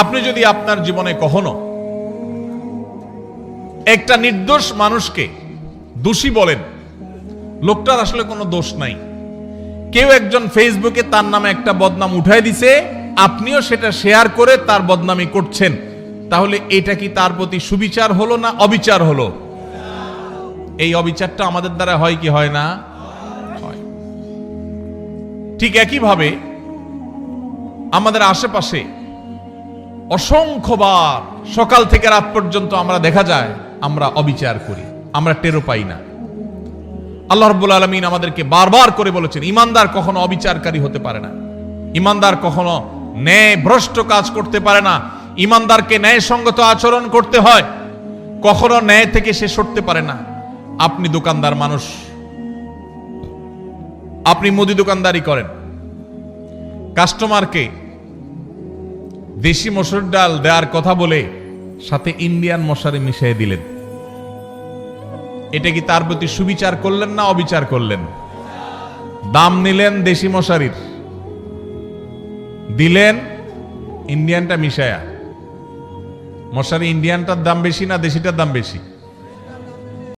আপনি যদি আপনার জীবনে কখনো একটা নির্দোষ মানুষকে দোষী বলেন, লোকটার আসলে কোনো দোষ নাই। কেউ একজন ফেসবুকে তার নামে একটা বদনাম উঠাই দিছে, আপনিও সেটা শেয়ার করে তার বদনামি করছেন। তাহলে এটা কি তার প্রতি সুবিচার হলো না অবিচার হলো? এই অবিচারটা আমাদের দ্বারা হয় কি হয় না? ঠিক একইভাবে আমাদের আশেপাশে অসংখ্যবার সকাল থেকে রাত পর্যন্ত আমরা দেখা যায়, আমরা অবিচার করি, আমরা টেরো পাই না। আল্লাহ রব্বুল আলমিন আমাদেরকে বারবার করে বলেছেন, ইমানদার কখনো অবিচারকারী হতে পারে না। ইমানদার কখনো ন্যায় ভ্রষ্ট কাজ করতে পারে না। ইমানদারকে ন্যায়সঙ্গত আচরণ করতে হয়। কখনো ন্যায় থেকে সে সরতে পারে না। আপনি দোকানদার মানুষ। আপনি মুদি দোকানদারি করেন। কাস্টমারকে দেশি মসুর ডাল দেওয়ার কথা বলে সাথে ইন্ডিয়ান মশারি মিশিয়ে দিলেন। এটা কি তার প্রতি সুবিচার করলেন না অবিচার করলেন? দাম নিলেন দেশি মশারির। দিলেন ইন্ডিয়ানটা মিশায়া। মশারি ইন্ডিয়ানটার দাম বেশি না দেশিটার দাম বেশি?